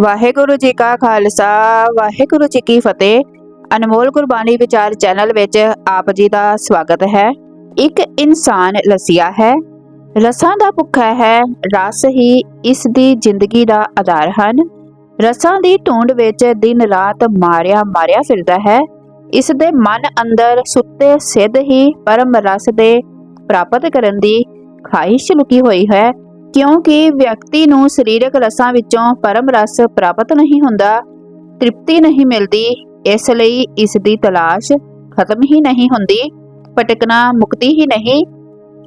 ਵਾਹਿਗੁਰੂ ਜੀ ਕਾ ਖਾਲਸਾ, ਵਾਹਿਗੁਰੂ ਜੀ ਕੀ ਫਤਿਹ। ਅਨਮੋਲ ਗੁਰਬਾਣੀ ਵਿਚਾਰ ਚੈਨਲ ਵਿੱਚ ਆਪ ਜੀ ਦਾ ਸਵਾਗਤ ਹੈ। ਇੱਕ ਇਨਸਾਨ ਲਸੀਆ ਹੈ। ਰਸਾਂ ਦਾ ਭੁੱਖਾ ਹੈ, ਰਸ ਹੀ ਇਸ ਦੀ ਜ਼ਿੰਦਗੀ ਦਾ ਆਧਾਰ ਹਨ। ਰਸਾਂ ਦੀ ਢੂੰਡ ਵਿੱਚ ਦਿਨ ਰਾਤ ਮਾਰਿਆ ਮਾਰਿਆ ਫਿਰਦਾ ਹੈ। ਇਸ ਦੇ ਮਨ ਅੰਦਰ ਸੁੱਤੇ ਸਿੱਧ ਹੀ ਪਰਮ ਰਸ ਦੇ ਪ੍ਰਾਪਤ ਕਰਨ ਦੀ ਖਾਹਿਸ਼ ਲੁਕੀ ਹੋਈ ਹੈ। ਕਿਉਂਕਿ ਵਿਅਕਤੀ ਨੂੰ ਸਰੀਰਕ ਰਸਾਂ ਵਿੱਚੋਂ ਪਰਮ ਰਸ ਪ੍ਰਾਪਤ ਨਹੀਂ ਹੁੰਦਾ, ਤ੍ਰਿਪਤੀ ਨਹੀਂ ਮਿਲਦੀ, ਇਸ ਲਈ ਇਸ ਦੀ ਤਲਾਸ਼ ਖਤਮ ਹੀ ਨਹੀਂ ਹੁੰਦੀ, ਭਟਕਣਾ ਮੁਕਤੀ ਹੀ ਨਹੀਂ।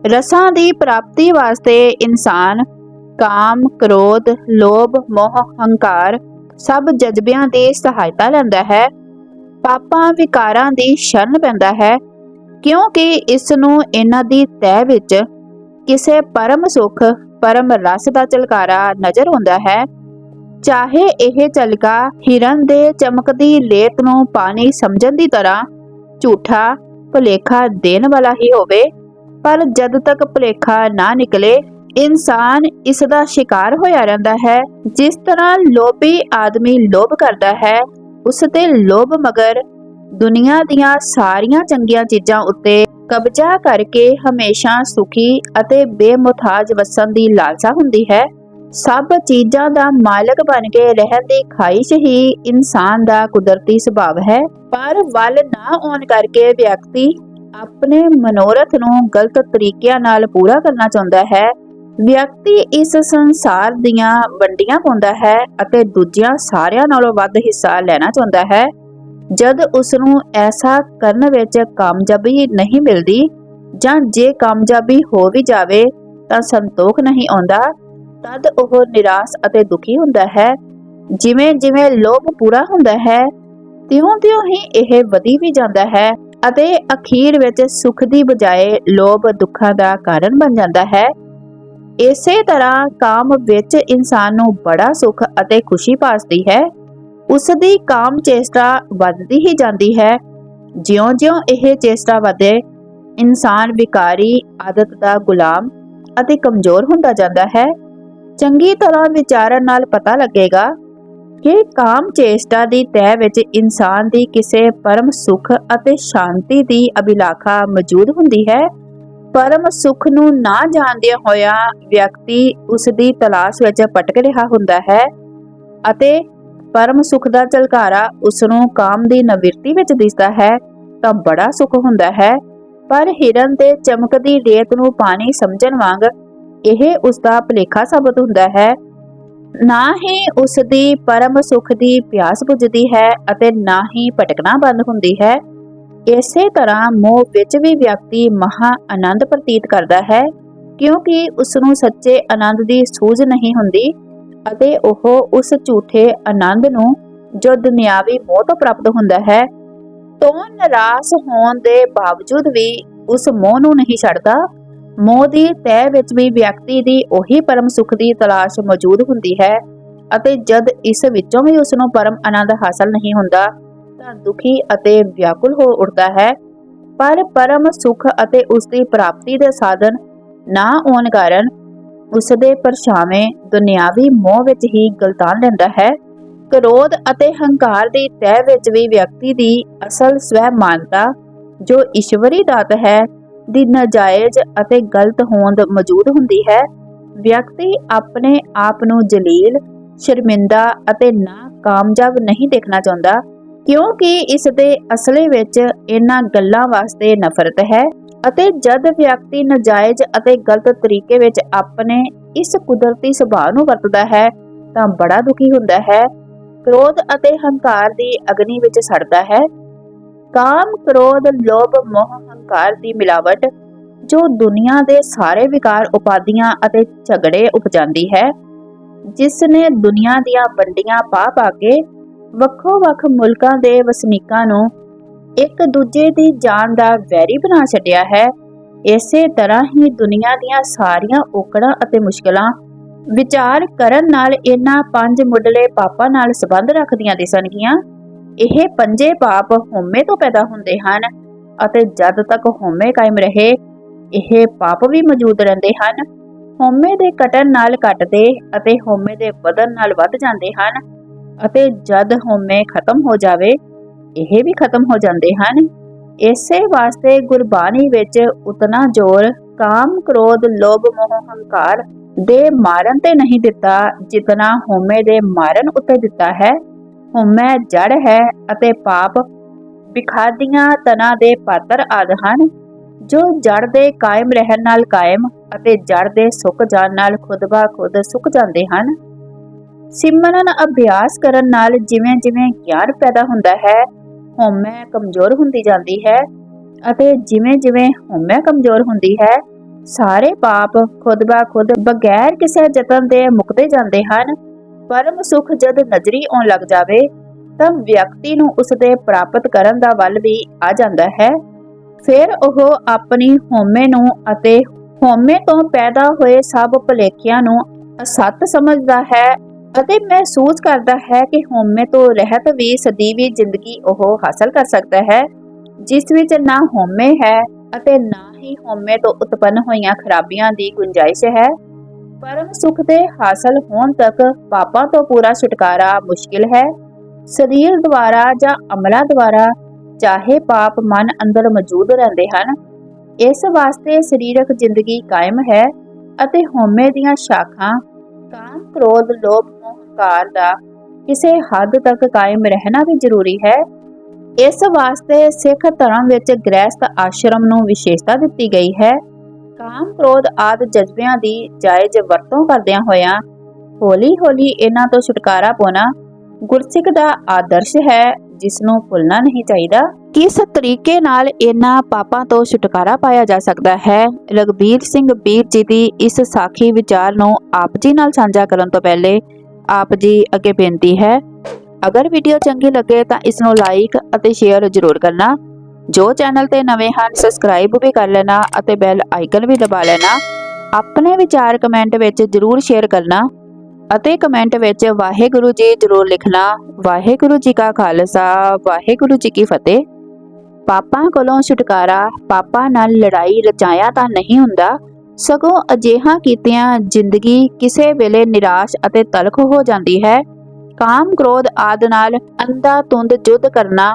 ਰਸਾਂ ਦੀ ਪ੍ਰਾਪਤੀ ਵਾਸਤੇ ਇਨਸਾਨ ਕਾਮ, ਕ੍ਰੋਧ, ਲੋਭ, ਮੋਹ, ਹੰਕਾਰ ਸਭ ਜਜ਼ਬਿਆਂ ਦੀ ਸਹਾਇਤਾ ਲੈਂਦਾ ਹੈ। ਪਾਪਾਂ, ਵਿਕਾਰਾਂ ਦੀ ਸ਼ਰਨ ਪੈਂਦਾ ਹੈ, ਕਿਉਂਕਿ ਇਸ ਨੂੰ ਇਹਨਾਂ ਦੀ ਤਹਿ ਵਿੱਚ ਕਿਸੇ ਪਰਮ ਸੁਖ ਪਰਮ ਰਸ ਦਾ ਝਲਕਾਰਾ ਨਜ਼ਰ ਆਉਂਦਾ ਹੈ। ਚਾਹੇ ਇਹ ਝਲਕਾ ਹਿਰਨ ਦੇ ਚਮਕਦੀ ਲੇਤ ਨੂੰ ਪਾਣੀ ਸਮਝਣ ਦੀ ਤਰ੍ਹਾਂ ਝੂਠਾ ਭੁਲੇਖਾ ਦੇਣ ਵਾਲਾ ਹੀ ਹੋਵੇ, ਪਰ ਜਦ ਤੱਕ ਭੁਲੇਖਾ ਨਾ ਨਿਕਲੇ, ਇਨਸਾਨ ਇਸ ਦਾ ਸ਼ਿਕਾਰ ਹੋਇਆ ਰਹਿੰਦਾ ਹੈ। ਜਿਸ ਤਰ੍ਹਾਂ ਲੋਭੀ ਆਦਮੀ ਲੋਭ ਕਰਦਾ ਹੈ, ਉਸ ਤੇ ਲੋਭ ਮਗਰ ਦੁਨੀਆ ਦੀਆਂ ਸਾਰੀਆਂ ਚੰਗੀਆਂ ਚੀਜ਼ਾਂ ਉੱਤੇ ਕਬਜ਼ਾ ਕਰਕੇ ਹਮੇਸ਼ਾ ਸੁਖੀ ਅਤੇ ਬੇਮੁਤਾਜ ਵਸਣ ਦੀ ਲਾਲਸਾ ਹੁੰਦੀ ਹੈ। ਸਭ ਚੀਜ਼ਾਂ ਦਾ ਮਾਲਕ ਬਣ ਕੇ ਰਹਿਣ ਦੀ ਖਾਹਿਸ਼ ਹੀ ਇਨਸਾਨ ਦਾ ਕੁਦਰਤੀ ਸੁਭਾਅ ਹੈ। ਪਰ ਵੱਲ ਨਾ ਆਉਣ ਕਰਕੇ ਵਿਅਕਤੀ ਆਪਣੇ ਮਨੋਰਥ ਨੂੰ ਗਲਤ ਤਰੀਕਿਆਂ ਨਾਲ ਪੂਰਾ ਕਰਨਾ ਚਾਹੁੰਦਾ ਹੈ। ਵਿਅਕਤੀ ਇਸ ਸੰਸਾਰ ਦੀਆਂ ਵੰਡੀਆਂ ਪਾਉਂਦਾ ਹੈ ਅਤੇ ਦੂਜਿਆਂ ਸਾਰਿਆਂ ਨਾਲੋਂ ਵੱਧ ਹਿੱਸਾ ਲੈਣਾ ਚਾਹੁੰਦਾ ਹੈ। ਜਦ ਉਸ ਨੂੰ ਐਸਾ ਕਰਨ ਵਿੱਚ ਕਾਮਯਾਬੀ ਨਹੀਂ ਮਿਲਦੀ ਜਾਂ ਜੇ ਕਾਮਯਾਬੀ ਹੋ ਵੀ ਜਾਵੇ ਤਾਂ ਸੰਤੋਖ ਨਹੀਂ ਆਉਂਦਾ, ਤਦ ਉਹ ਨਿਰਾਸ਼ ਅਤੇ ਦੁਖੀ ਹੁੰਦਾ ਹੈ। ਜਿਵੇਂ ਜਿਵੇਂ ਲੋਭ ਪੂਰਾ ਹੁੰਦਾ ਹੈ, ਤਿਉਂ-ਤਿਉਂ ਹੀ ਇਹ ਵਧੀ ਵੀ ਜਾਂਦਾ ਹੈ ਅਤੇ ਅਖੀਰ ਵਿੱਚ ਸੁਖ ਦੀ ਬਜਾਏ ਲੋਭ ਦੁੱਖਾਂ ਦਾ ਕਾਰਨ ਬਣ ਜਾਂਦਾ ਹੈ। ਇਸੇ ਤਰ੍ਹਾਂ ਕਾਮ ਵਿੱਚ ਇਨਸਾਨ ਨੂੰ ਬੜਾ ਸੁਖ ਅਤੇ ਖੁਸ਼ੀ ਪਾਸਦੀ ਹੈ। ਉਸ ਦੀ ਕਾਮ ਚੇਸ਼ਟਾ ਵੱਧਦੀ ਹੀ ਜਾਂਦੀ ਹੈ। ਜਿਉਂ-ਜਿਉਂ ਇਹ ਚੇਸ਼ਟਾ ਵਧੇ, ਇਨਸਾਨ ਵਿਕਾਰੀ, ਆਦਤ ਦਾ ਗੁਲਾਮ ਅਤੇ ਕਮਜ਼ੋਰ ਹੁੰਦਾ ਜਾਂਦਾ ਹੈ। ਚੰਗੀ ਤਰ੍ਹਾਂ ਵਿਚਾਰਨ ਨਾਲ ਪਤਾ ਲੱਗੇਗਾ ਕਿ ਕਾਮ ਚੇਸ਼ਟਾ ਦੀ ਤਹਿ ਵਿੱਚ ਇਨਸਾਨ ਦੀ ਕਿਸੇ ਪਰਮ ਸੁਖ ਅਤੇ ਸ਼ਾਂਤੀ ਦੀ ਅਭਿਲਾਖਾ ਮੌਜੂਦ ਹੁੰਦੀ ਹੈ। ਪਰਮ ਸੁਖ ਨੂੰ ਨਾ ਜਾਣਦਿਆਂ ਹੋਇਆ ਵਿਅਕਤੀ ਉਸ ਦੀ ਤਲਾਸ਼ ਵਿੱਚ ਭਟਕ ਰਿਹਾ ਹੁੰਦਾ ਹੈ ਅਤੇ ਪਰਮ ਸੁਖ ਦਾ ਝਲਕਾਰਾ ਉਸ ਨੂੰ ਕਾਮ ਦੀ ਨਵਿਰਤੀ ਵਿੱਚ ਦਿਸਦਾ ਹੈ, ਤਾਂ ਬੜਾ ਸੁਖ ਹੁੰਦਾ ਹੈ। ਪਰ ਹਿਰਨ ਤੇ ਚਮਕਦੀ ਰੇਤ ਨੂੰ ਪਾਣੀ ਸਮਝਣ ਵਾਂਗ ਇਹ ਉਸ ਦਾ ਭਲੇਖਾ ਸਾਬਤ ਹੁੰਦਾ ਹੈ। ਨਾ ਹੀ ਉਸ ਦੀ ਪਰਮ ਸੁਖ ਦੀ ਪਿਆਸ ਬੁਝਦੀ ਹੈ ਅਤੇ ਨਾ ਹੀ ਭਟਕਣਾ ਬੰਦ ਹੁੰਦੀ ਹੈ। ਇਸੇ ਤਰ੍ਹਾਂ ਮੋਹ ਵਿੱਚ ਵੀ ਵਿਅਕਤੀ ਮਹਾ ਆਨੰਦ ਪ੍ਰਤੀਤ ਕਰਦਾ ਹੈ, ਕਿਉਂਕਿ ਉਸ ਨੂੰ ਸੱਚੇ ਆਨੰਦ ਦੀ ਸੂਝ ਨਹੀਂ ਹੁੰਦੀ। ਅਤੇ ਉਹ ਉਸ ਝੂਠੇ ਆਨੰਦ ਨੂੰ ਜੋ ਦੁਨਿਆਵੀ ਮੋਹ ਤੋਂ ਪ੍ਰਾਪਤ ਹੁੰਦਾ ਹੈ। ਤੋਂ ਨਿਰਾਸ਼ ਹੋਣ ਦੇ ਬਾਵਜੂਦ ਵੀ ਉਸ ਮੋਹ ਨੂੰ ਨਹੀਂ ਛੱਡਦਾ, ਮੋਹ ਦੀ ਤਹਿ ਵਿੱਚ ਵੀ ਵਿਅਕਤੀ ਦੀ ਉਹੀ ਪਰਮ ਸੁਖ ਦੀ ਤਲਾਸ਼ ਮੌਜੂਦ ਹੁੰਦੀ ਹੈ ਅਤੇ ਜਦ ਇਸ ਵਿੱਚੋਂ ਵੀ ਉਸ ਨੂੰ ਪਰਮ ਆਨੰਦ ਹਾਸਲ ਨਹੀਂ ਹੁੰਦਾ, ਤਾਂ ਦੁਖੀ ਅਤੇ ਵਿਆਕੁਲ ਹੋ ਉੱਠਦਾ ਹੈ। ਪਰ ਪਰਮ ਸੁਖ ਅਤੇ ਉਸ ਦੀ ਪ੍ਰਾਪਤੀ ਦੇ ਸਾਧਨ ਨਾ ਹੋਣ ਕਾਰਨ ਉਸ ਦੇ ਪਰਛਾਵੇਂ ਦੁਨਿਆਵੀ ਮੋਹ ਵਿੱਚ ਹੀ ਗਲਤਾਨ ਲੈਂਦਾ ਹੈ। ਕ੍ਰੋਧ ਅਤੇ ਹੰਕਾਰ ਦੀ ਤਹਿ ਵਿੱਚ ਵੀ ਵਿਅਕਤੀ ਦੀ ਅਸਲ ਸਵੈ ਜੋ ਈਸ਼ਵਰੀ ਦਾਤ ਹੈ, ਦੀ ਨਜਾਇਜ਼ ਅਤੇ ਗਲਤ ਹੋਂਦ ਮੌਜੂਦ ਹੁੰਦੀ ਹੈ। ਵਿਅਕਤੀ ਆਪਣੇ ਆਪ ਨੂੰ ਜਲੀਲ, ਸ਼ਰਮਿੰਦਾ ਅਤੇ ਨਾ ਕਾਮਯਾਬ ਨਹੀਂ ਦੇਖਣਾ ਚਾਹੁੰਦਾ, ਕਿਉਂਕਿ ਇਸ ਦੇ ਅਸਲੇ ਵਿੱਚ ਇਹਨਾਂ ਗੱਲਾਂ ਵਾਸਤੇ ਨਫ਼ਰਤ ਹੈ। ਅਤੇ ਜਦ ਵਿਅਕਤੀ ਨਜਾਇਜ਼ ਅਤੇ ਗਲਤ ਤਰੀਕੇ ਵਿੱਚ ਆਪਣੇ ਇਸ ਕੁਦਰਤੀ ਸੁਭਾਅ ਨੂੰ ਵਰਤਦਾ ਹੈ, ਤਾਂ ਬੜਾ ਦੁਖੀ ਹੁੰਦਾ ਹੈ। ਕ੍ਰੋਧ ਅਤੇ ਹੰਕਾਰ ਦੀ ਅਗਨੀ ਵਿੱਚ ਸੜਦਾ ਹੈ। ਕਾਮ, ਕ੍ਰੋਧ, ਲੋਭ, ਮੋਹ, ਹੰਕਾਰ ਦੀ ਮਿਲਾਵਟ, ਜੋ ਦੁਨੀਆ ਦੇ ਸਾਰੇ ਵਿਕਾਰ ਉਪਾਦੀਆਂ ਅਤੇ ਝਗੜੇ ਉਪਜਾਂਦੀ ਹੈ। ਜਿਸ ਨੇ ਦੁਨੀਆ ਦੀਆਂ ਵੰਡੀਆਂ ਪਾ ਪਾ ਕੇ ਵੱਖੋ ਵੱਖ ਮੁਲਕਾਂ ਦੇ ਵਸਨੀਕਾਂ ਨੂੰ ਇੱਕ ਦੂਜੇ ਦੀ ਜਾਨ ਦਾ ਵੈਰੀ ਬਣਾ ਛੱਡਿਆ ਹੈ। ਇਸੇ ਤਰ੍ਹਾਂ ਹੀ ਦੁਨੀਆ ਦੀਆਂ ਸਾਰੀਆਂ ਔਕੜਾਂ ਅਤੇ ਮੁਸ਼ਕਲਾਂ ਵਿਚਾਰ ਕਰਨ ਨਾਲ ਇਹਨਾਂ ਪੰਜ ਮੁੱਢਲੇ ਪਾਪਾਂ ਨਾਲ ਸੰਬੰਧ ਰੱਖਦੀਆਂ ਦਿਸਣਗੀਆਂ। ਇਹ ਪੰਜੇ ਪਾਪ ਹਉਮੈ ਤੋਂ ਪੈਦਾ ਹੁੰਦੇ ਹਨ ਅਤੇ ਜਦ ਤੱਕ ਹਉਮੈ ਕਾਇਮ ਰਹੇ, ਇਹ ਪਾਪ ਵੀ ਮੌਜੂਦ ਰਹਿੰਦੇ ਹਨ। ਹਉਮੈ ਦੇ ਕਟਣ ਨਾਲ ਘਟਦੇ ਅਤੇ ਹਉਮੈ ਦੇ ਵਧਣ ਨਾਲ ਵੱਧ ਜਾਂਦੇ ਹਨ ਅਤੇ ਜਦ ਹਉਮੈ ਖਤਮ ਹੋ ਜਾਵੇ ਇਹ ਵੀ ਖਤਮ ਹੋ ਜਾਂਦੇ ਹਨ। ਇਸੇ ਵਾਸਤੇ ਗੁਰਬਾਣੀ ਵਿੱਚ ਉਤਨਾ ਜ਼ੋਰ ਕਾਮ ਕ੍ਰੋਧ ਲੋਭ ਮੋਹ ਹੰਕਾਰ ਦੇ ਮਾਰਨ ਤੇ ਨਹੀਂ ਦਿੱਤਾ, ਜਿਤਨਾ ਹਉਮੈ ਦੇ ਮਾਰਨ ਉੱਤੇ ਦਿੱਤਾ ਹੈ। ਹਉਮੈ ਜੜ ਹੈ ਅਤੇ ਪਾਪ ਵਿਖਾਦੀਆਂ ਤਨਾ ਦੇ ਪਾਤਰ ਆਦ ਹਨ। ਜੋ ਜੜ ਦੇ ਕਾਇਮ ਰਹਿਣ ਨਾਲ ਕਾਇਮ ਅਤੇ ਜੜ ਦੇ ਸੁੱਕ ਜਾਣ ਨਾਲ ਖੁਦ ਬਾ ਖੁਦ ਸੁੱਕ ਜਾਂਦੇ ਹਨ। ਸਿਮਰਨ ਅਭਿਆਸ ਕਰਨ ਨਾਲ ਜਿਵੇਂ ਜਿਵੇਂ ਗਿਆਨ ਪੈਦਾ ਹੁੰਦਾ ਹੈ ਹਉਮੈ ਕਮਜ਼ੋਰ ਹੁੰਦੀ ਜਾਂਦੀ ਹੈ ਅਤੇ ਜਿਵੇਂ ਜਿਵੇਂ ਹਉਮੈ ਕਮਜ਼ੋਰ ਹੁੰਦੀ ਹੈ, ਸਾਰੇ ਪਾਪ ਖੁਦ ਬਾ ਖੁਦ ਬਗੈਰ ਕਿਸੇ ਯਤਨ ਦੇ ਮੁਕਤੇ ਜਾਂਦੇ ਹਨ। ਪਰਮ ਸੁਖ ਜਦ ਨਜ਼ਰੀ ਆਉਣ ਲੱਗ ਜਾਵੇ, ਤਾਂ ਵਿਅਕਤੀ ਨੂੰ ਉਸ ਦੇ ਪ੍ਰਾਪਤ ਕਰਨ ਦਾ ਵੱਲ ਵੀ ਆ ਜਾਂਦਾ ਹੈ। ਫਿਰ ਉਹ ਆਪਣੀ ਹਉਮੈ ਨੂੰ ਅਤੇ ਹਉਮੈ ਤੋਂ ਪੈਦਾ ਹੋਏ ਸਭ ਭੁਲੇਖਿਆਂ ਨੂੰ ਅਸਤ ਸਮਝਦਾ ਹੈ ਅਤੇ ਮਹਿਸੂਸ ਕਰਦਾ ਹੈ ਕਿ ਹਉਮੈ ਤੋਂ ਰਹਿਤ ਵੀ ਸਦੀਵੀ ਜ਼ਿੰਦਗੀ ਉਹ ਹਾਸਲ ਕਰ ਸਕਦਾ ਹੈ, ਜਿਸ ਵਿੱਚ ਨਾ ਹਉਮੈ ਹੈ ਅਤੇ ਨਾ ਹੀ ਹਉਮੈ ਤੋਂ ਉਤਪੰਨ ਹੋਈਆਂ ਖਰਾਬੀਆਂ ਦੀ ਗੁੰਜਾਇਸ਼ ਹੈ। ਪਰਮ ਸੁਖ ਦੇ ਹਾਸਲ ਹੋਣ ਤੱਕ ਪਾਪਾਂ ਤੋਂ ਪੂਰਾ ਛੁਟਕਾਰਾ ਮੁਸ਼ਕਿਲ ਹੈ। ਸਰੀਰ ਦੁਆਰਾ ਜਾਂ ਅਮਲਾਂ ਦੁਆਰਾ ਚਾਹੇ ਪਾਪ ਮਨ ਅੰਦਰ ਮੌਜੂਦ ਰਹਿੰਦੇ ਹਨ, ਇਸ ਵਾਸਤੇ ਸਰੀਰਕ ਜ਼ਿੰਦਗੀ ਕਾਇਮ ਹੈ ਅਤੇ ਹਉਮੈ ਦੀਆਂ ਸ਼ਾਖਾਂ, ਕਾਮ, ਕ੍ਰੋਧ, ਲੋਭ ਮੋਹ ਦਾ ਕਿਸੇ ਹੱਦ ਤੱਕ ਕਾਇਮ ਰਹਿਣਾ ਵੀ ਜ਼ਰੂਰੀ ਹੈ। ਇਸ ਵਾਸਤੇ ਸਿੱਖ ਧਰਮ ਵਿੱਚ ਗ੍ਰਹਿਸਥ ਆਸ਼ਰਮ ਨੂੰ ਵਿਸ਼ੇਸ਼ਤਾ ਦਿੱਤੀ ਗਈ ਹੈ। ਕਾਮ ਕ੍ਰੋਧ ਆਦ ਜਜ਼ਬਿਆਂ ਦੀ ਜਾਇਜ਼ ਵਰਤੋਂ ਕਰਦਿਆਂ ਹੋਇਆਂ ਹੌਲੀ-ਹੌਲੀ ਇਹਨਾਂ ਤੋਂ ਛੁਟਕਾਰਾ ਪਾਉਣਾ ਗੁਰਸਿੱਖ ਦਾ ਆਦਰਸ਼ ਹੈ, ਜਿਸ ਨੂੰ ਭੁੱਲਣਾ ਨਹੀਂ ਚਾਹੀਦਾ। ਕਿਸ ਤਰੀਕੇ ਨਾਲ ਇਹਨਾਂ ਪਾਪਾਂ ਤੋਂ ਛੁਟਕਾਰਾ ਪਾਇਆ ਜਾ ਸਕਦਾ ਹੈ? ਰਗਬੀਰ ਸਿੰਘ ਵੀਰ ਜੀ ਦੀ ਇਸ ਸਾਖੀ ਵਿਚਾਰ ਨੂੰ ਆਪ ਜੀ ਨਾਲ ਸਾਂਝਾ ਕਰਨ ਤੋਂ ਪਹਿਲੇ ਆਪ ਜੀ ਅੱਗੇ ਬੇਨਤੀ ਹੈ, ਅਗਰ ਵੀਡੀਓ ਚੰਗੀ ਲੱਗੇ ਤਾਂ ਇਸ ਨੂੰ ਲਾਈਕ ਅਤੇ ਸ਼ੇਅਰ ਜ਼ਰੂਰ ਕਰਨਾ। ਜੋ ਚੈਨਲ ਤੇ ਨਵੇਂ ਹਨ ਸਬਸਕ੍ਰਾਈਬ ਵੀ ਕਰ ਲੈਣਾ ਅਤੇ ਬੈਲ ਆਈਕਨ ਵੀ ਦਬਾ ਲੈਣਾ। ਆਪਣੇ ਵਿਚਾਰ ਕਮੈਂਟ ਵਿੱਚ ਜ਼ਰੂਰ ਸ਼ੇਅਰ ਕਰਨਾ ਅਤੇ ਕਮੈਂਟ ਵਿੱਚ ਵਾਹਿਗੁਰੂ ਜੀ ਜ਼ਰੂਰ ਲਿਖਣਾ। ਵਾਹਿਗੁਰੂ ਜੀ ਕਾ ਖਾਲਸਾ, ਵਾਹਿਗੁਰੂ ਜੀ ਕੀ ਫਤਿਹ। ਪਾਪਾਂ ਕੋਲੋਂ ਛੁਟਕਾਰਾ, ਪਾਪਾਂ ਨਾਲ ਲੜਾਈ ਰਚਾਇਆ ਤਾਂ ਨਹੀਂ ਹੁੰਦਾ। ਸਗੋਂ ਅਜਿਹਾ ਕੀਤਿਆਂ ਜ਼ਿੰਦਗੀ ਕਿਸੇ ਵੇਲੇ ਨਿਰਾਸ਼ ਅਤੇ ਤਲਖ ਹੋ ਜਾਂਦੀ ਹੈ। ਕਾਮ ਕ੍ਰੋਧ ਆਦ ਨਾਲ ਅੰਧਾ ਤੁੰਦ ਜੁੱਧ ਕਰਨਾ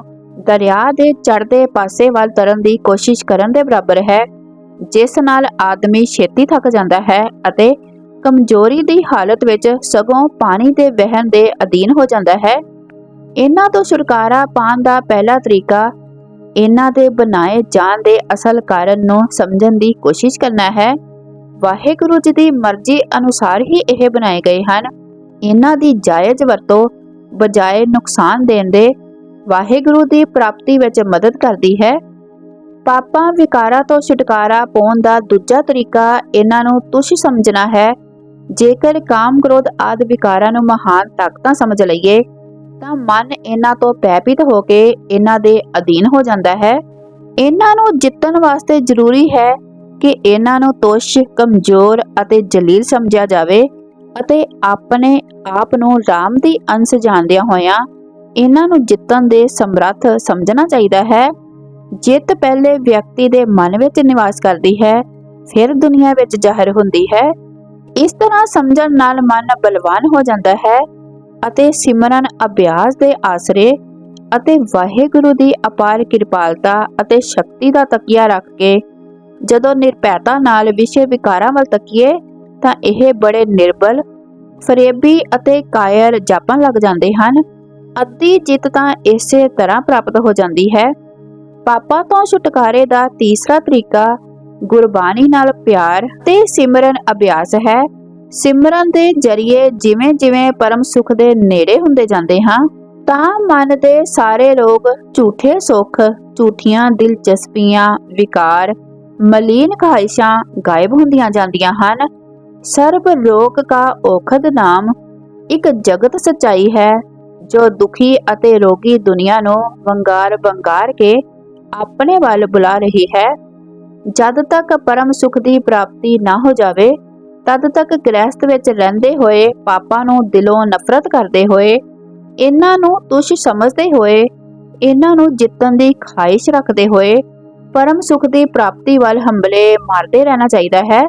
ਦਰਿਆ ਦੇ ਚੜ੍ਹਦੇ ਪਾਸੇ ਵੱਲ ਤਰਨ ਦੀ ਕੋਸ਼ਿਸ਼ ਕਰਨ ਦੇ ਬਰਾਬਰ ਹੈ। ਜਿਸ ਨਾਲ ਆਦਮੀ ਛੇਤੀ ਥੱਕ ਜਾਂਦਾ ਹੈ ਅਤੇ ਕਮਜ਼ੋਰੀ ਦੀ ਹਾਲਤ ਵਿੱਚ ਸਗੋਂ ਪਾਣੀ ਦੇ ਵਹਿਣ ਦੇ ਅਧੀਨ ਹੋ ਜਾਂਦਾ ਹੈ। ਇਹਨਾਂ ਤੋਂ ਛੁਟਕਾਰਾ ਪਾਉਣ ਦਾ ਪਹਿਲਾ ਤਰੀਕਾ ਇਹਨਾਂ ਦੇ ਬਣਾਏ ਜਾਣ ਦੇ ਅਸਲ ਕਾਰਨ ਨੂੰ ਸਮਝਣ ਦੀ ਕੋਸ਼ਿਸ਼ ਕਰਨਾ ਹੈ। ਵਾਹਿਗੁਰੂ ਜੀ ਦੀ ਮਰਜ਼ੀ ਅਨੁਸਾਰ ਹੀ ਇਹ ਬਣਾਏ ਗਏ ਹਨ। ਇਹਨਾਂ ਦੀ ਜਾਇਜ਼ ਵਰਤੋਂ ਬਜਾਏ ਨੁਕਸਾਨ ਦੇਣ ਦੇ ਵਾਹਿਗੁਰੂ ਦੀ ਪ੍ਰਾਪਤੀ ਵਿੱਚ ਮਦਦ ਕਰਦੀ ਹੈ। ਪਾਪਾਂ ਵਿਕਾਰਾਂ ਤੋਂ ਛੁਟਕਾਰਾ ਪਾਉਣ ਦਾ ਦੂਜਾ ਤਰੀਕਾ ਇਹਨਾਂ ਨੂੰ ਤੁਸ਼ ਸਮਝਣਾ ਹੈ। ਜੇਕਰ ਕਾਮ ਕ੍ਰੋਧ ਆਦਿ ਵਿਕਾਰਾਂ ਨੂੰ ਮਹਾਨ ਤਾਕਤਾਂ ਸਮਝ ਲਈਏ, ਤਾਂ ਮਨ ਇਹਨਾਂ ਤੋਂ ਪੈਪਿਤ ਹੋ ਕੇ ਇਹਨਾਂ ਦੇ ਅਧੀਨ ਹੋ ਜਾਂਦਾ ਹੈ। ਇਹਨਾਂ ਨੂੰ ਜਿੱਤਣ ਵਾਸਤੇ ਜ਼ਰੂਰੀ ਹੈ ਕਿ ਇਹਨਾਂ ਨੂੰ ਤੁਸ਼ ਕਮਜ਼ੋਰ ਅਤੇ ਜਲੀਲ ਸਮਝਿਆ ਜਾਵੇ ਅਤੇ ਆਪਣੇ ਆਪ ਨੂੰ ਰਾਮ ਦੀ ਅੰਸ਼ ਜਾਣਦਿਆਂ ਹੋਇਆਂ ਇਹਨਾਂ ਨੂੰ ਜਿੱਤਣ ਦੇ ਸਮਰੱਥ ਸਮਝਣਾ ਚਾਹੀਦਾ ਹੈ। ਜਿੱਤ ਪਹਿਲੇ ਵਿਅਕਤੀ ਦੇ ਮਨ ਵਿੱਚ ਨਿਵਾਸ ਕਰਦੀ ਹੈ, ਫਿਰ ਦੁਨੀਆ ਵਿੱਚ ਜ਼ਾਹਿਰ ਹੁੰਦੀ ਹੈ। ਇਸ ਤਰ੍ਹਾਂ ਸਮਝਣ ਨਾਲ ਮਨ ਬਲਵਾਨ ਹੋ ਜਾਂਦਾ ਹੈ ਅਤੇ ਸਿਮਰਨ ਅਭਿਆਸ ਦੇ ਆਸਰੇ ਅਤੇ ਵਾਹਿਗੁਰੂ ਦੀ ਅਪਾਰ ਕਿਰਪਾਲਤਾ ਅਤੇ ਸ਼ਕਤੀ ਦਾ ਤਕੀਆ ਰੱਖ ਕੇ ਜਦੋਂ ਨਿਰਭੈਤਾ ਨਾਲ ਵਿਸ਼ੇ ਵਿਕਾਰਾਂ ਵੱਲ ਤੱਕੀਏ, ਤਾਂ ਇਹ ਬੜੇ ਨਿਰਬਲ, ਫਰੇਬੀ ਅਤੇ ਕਾਇਰ ਜਾਪਣ ਲੱਗ ਜਾਂਦੇ ਹਨ। ਅੱਧੀ ਜਿੱਤ ਤਾਂ ਇਸੇ ਤਰ੍ਹਾਂ ਪ੍ਰਾਪਤ ਹੋ ਜਾਂਦੀ ਹੈ। ਪਾਪਾਂ ਤੋਂ ਛੁਟਕਾਰੇ ਦਾ ਤੀਸਰਾ ਤਰੀਕਾ ਗੁਰਬਾਣੀ ਨਾਲ ਪਿਆਰ ਤੇ ਸਿਮਰਨ ਅਭਿਆਸ ਹੈ। ਸਿਮਰਨ ਦੇ ਜਰੀਏ ਜਿਵੇਂ-ਜਿਵੇਂ ਪਰਮ ਸੁਖ ਦੇ ਨੇੜੇ ਹੁੰਦੇ ਜਾਂਦੇ ਹਾਂ, ਤਾਂ ਮਨ ਦੇ ਸਾਰੇ ਰੋਗ ਝੂਠੇ ਸੁੱਖ, ਝੂਠੀਆਂ ਦਿਲਚਸਪੀਆਂ, ਵਿਕਾਰ ਮਲੀਨ ਖਾਹਿਸ਼ਾਂ ਗਾਇਬ ਹੁੰਦੀਆਂ ਜਾਂਦੀਆਂ ਹਨ। ਸਰਬ ਰੋਗ ਕਾ ਔਖਦ ਨਾਮ, ਇੱਕ ਜਗਤ ਸਚਾਈ ਹੈ, ਜੋ ਦੁਖੀ ਅਤੇ ਰੋਗੀ ਦੁਨੀਆ ਨੂੰ ਵੰਗਾਰ ਵੰਗਾਰ ਕੇ ਆਪਣੇ ਵੱਲ ਬੁਲਾ ਰਹੀ ਹੈ। ਜਦ ਤੱਕ ਪਰਮ ਸੁਖ ਦੀ ਪ੍ਰਾਪਤੀ ਨਾ ਹੋ ਜਾਵੇ, ਤਦ ਤੱਕ ਗ੍ਰਹਿਸਥ ਵਿੱਚ ਰਹਿੰਦੇ ਹੋਏ ਪਾਪਾਂ ਨੂੰ ਦਿਲੋਂ ਨਫ਼ਰਤ ਕਰਦੇ ਹੋਏ, ਇਹਨਾਂ ਨੂੰ ਤੁਸ਼ ਸਮਝਦੇ ਹੋਏ, ਇਹਨਾਂ ਨੂੰ ਜਿੱਤਣ ਦੀ ਖਾਹਿਸ਼ ਰੱਖਦੇ ਹੋਏ ਪਰਮ ਸੁਖ ਦੀ ਪ੍ਰਾਪਤੀ ਵੱਲ ਹੰਬਲੇ ਮਾਰਦੇ ਰਹਿਣਾ ਚਾਹੀਦਾ ਹੈ।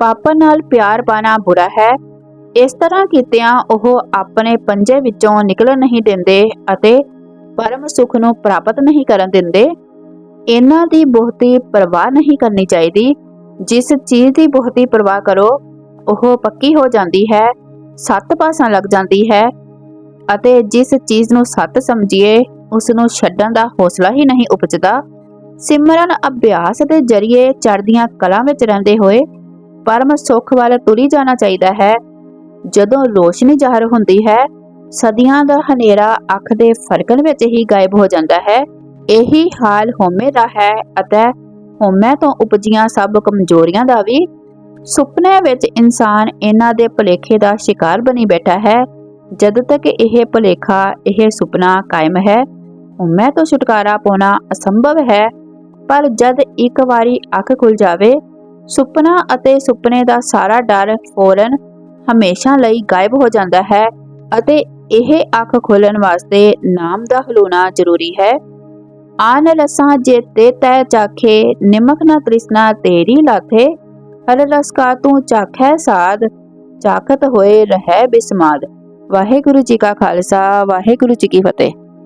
ਪਾਪਾਂ ਨਾਲ ਪਿਆਰ ਪਾਣਾ ਬੁਰਾ ਹੈ। ਇਸ ਤਰ੍ਹਾਂ ਕੀਤਿਆਂ ਉਹ ਆਪਣੇ ਪੰਜੇ ਵਿੱਚੋਂ ਨਿਕਲਣ ਨਹੀਂ ਦਿੰਦੇ ਅਤੇ ਪਰਮ ਸੁਖ ਨੂੰ ਪ੍ਰਾਪਤ ਨਹੀਂ ਕਰਨ ਦਿੰਦੇ। ਇਹਨਾਂ ਦੀ ਬਹੁਤੀ ਪਰਵਾਹ ਨਹੀਂ ਕਰਨੀ ਚਾਹੀਦੀ। ਜਿਸ ਚੀਜ਼ ਦੀ ਬਹੁਤੀ ਪਰਵਾਹ ਕਰੋ, ਉਹ ਪੱਕੀ ਹੋ ਜਾਂਦੀ ਹੈ, ਸੱਤ ਪਾਸਾਂ ਲੱਗ ਜਾਂਦੀ ਹੈ ਅਤੇ ਜਿਸ ਚੀਜ਼ ਨੂੰ ਸੱਤ ਸਮਝੀਏ ਉਸ ਨੂੰ ਛੱਡਣ ਦਾ ਹੌਸਲਾ ਹੀ ਨਹੀਂ ਉਪਜਦਾ। ਸਿਮਰਨ ਅਭਿਆਸ ਦੇ ਜਰੀਏ ਚੜ੍ਹਦੀਆਂ ਕਲਾਂ ਵਿੱਚ ਰਹਿੰਦੇ ਹੋਏ ਪਰਮ ਸੁੱਖ ਵੱਲ ਤੁਰੀ ਜਾਣਾ ਚਾਹੀਦਾ ਹੈ। ਜਦੋਂ ਰੋਸ਼ਨੀ ਜ਼ਾਹਰ ਹੁੰਦੀ ਹੈ, ਸਦੀਆਂ ਦਾ ਹਨੇਰਾ ਅੱਖ ਦੇ ਫਰਕਣ ਵਿੱਚ ਹੀ ਗਾਇਬ ਹੋ ਜਾਂਦਾ ਹੈ। ਇਹੀ ਹਾਲ ਹਉਮੈ ਦਾ ਹੈ ਅਤੇ ਹਉਮੈ ਤੋਂ ਉਪਜੀਆਂ ਸਭ ਕਮਜ਼ੋਰੀਆਂ ਦਾ ਵੀ। ਸੁਪਨੇ ਵਿੱਚ ਇਨਸਾਨ ਇਹਨਾਂ ਦੇ ਭੁਲੇਖੇ ਦਾ ਸ਼ਿਕਾਰ ਬਣੀ ਬੈਠਾ ਹੈ। ਜਦ ਤੱਕ ਇਹ ਭੁਲੇਖਾ, ਇਹ ਸੁਪਨਾ ਕਾਇਮ ਹੈ, ਹਉਮੈ ਤੋਂ ਛੁਟਕਾਰਾ ਪਾਉਣਾ ਅਸੰਭਵ ਹੈ। ਪਰ ਜਦ ਇੱਕ ਵਾਰੀ ਅੱਖ ਖੁੱਲ ਜਾਵੇ, ਸੁਪਨਾ ਅਤੇ ਸੁਪਨੇ ਦਾ ਸਾਰਾ ਡਰ ਫੌਰਨ ਹਮੇਸ਼ਾ ਲਈ ਗਾਇਬ ਹੋ ਜਾਂਦਾ ਹੈ ਅਤੇ ਇਹ ਅੱਖ ਖੋਲਣ ਵਾਸਤੇ ਨਾਮ ਦਾ ਹਲੂਣਾ ਜ਼ਰੂਰੀ ਹੈ। ਆਨ ਰਸਾਂ ਜੇ ਤੇ ਤੈ ਚਾਖੇ, ਨਿਮਕ ਨਾ ਤ੍ਰਿਸ਼ਨਾ ਤੇਰੀ ਲਾਥੇ। ਹਰ ਰਸ ਕਾ ਤੂੰ ਚਾਖੈ ਸਾਧ, ਚਾਖਤ ਹੋਏ ਰਹਿ ਬਿਸਮਾਦ। ਵਾਹਿਗੁਰੂ ਜੀ ਕਾ ਖਾਲਸਾ, ਵਾਹਿਗੁਰੂ ਜੀ ਕੀ ਫਤਿਹ।